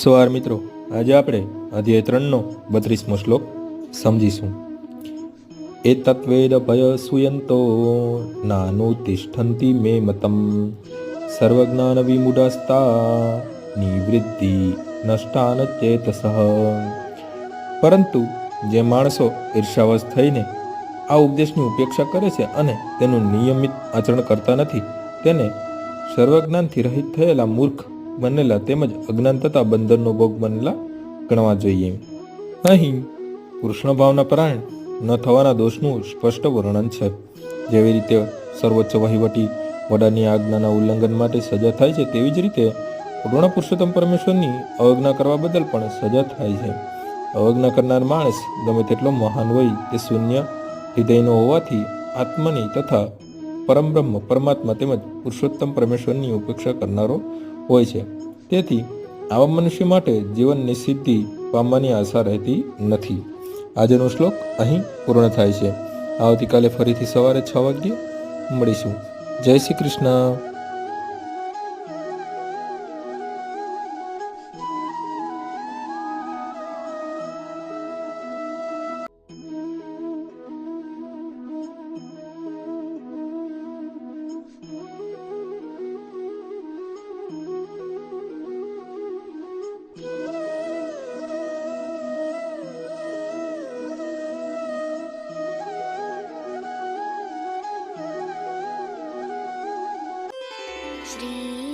સવાર મિત્રો, આજે આપણે અધ્યાય ત્રણનો બત્રીસમો શ્લોક સમજીશું. એ તત્વેદ ભય સુયંતો નાનુતિષ્ઠંતિ મે મતમ, સર્વજ્ઞાન વિમુઢસ્તા, નિવૃત્તિ નષ્ટાન ચેતસઃ. પરંતુ જે માણસો ઈર્ષાવશ થઈને આ ઉપદેશની ઉપેક્ષા કરે છે અને તેનું નિયમિત આચરણ કરતા નથી, તેને સર્વજ્ઞાનથી રહિત થયેલા મૂર્ખ બનેલા તેમજ અજ્ઞાન તથા બંધનનો ભોગ બનેલા ગણવા જોઈએ. અહીં કૃષ્ણ ભાવના પરાયણ ન થવાના દોષનું સ્પષ્ટ વર્ણન છે. જેવી રીતે સર્વોચ્ચ વહીવટી વડાની આજ્ઞાના ઉલ્લંઘન માટે સજા થાય છે, તેવી જ રીતે પૂર્ણ પુરુષોત્તમ પરમેશ્વરની અવજ્ઞા કરવા બદલ પણ સજા થાય છે. અવજ્ઞા કરનાર માણસ ગમે તેટલો મહાન હોય, તે શૂન્ય હૃદયનો હોવાથી આત્માની તથા પરમબ્રહ્મ પરમાત્મા તેમજ પુરુષોત્તમ પરમેશ્વરની ઉપેક્ષા કરનારો હોય છે. તેથી આવા મનુષ્ય માટે જીવનની સિદ્ધિ પામવાની આશા રહેતી નથી. આજનો શ્લોક અહીં પૂર્ણ થાય છે. આવતીકાલે ફરીથી સવારે છ વાગ્યે મળીશું. જય શ્રી કૃષ્ણ. श्री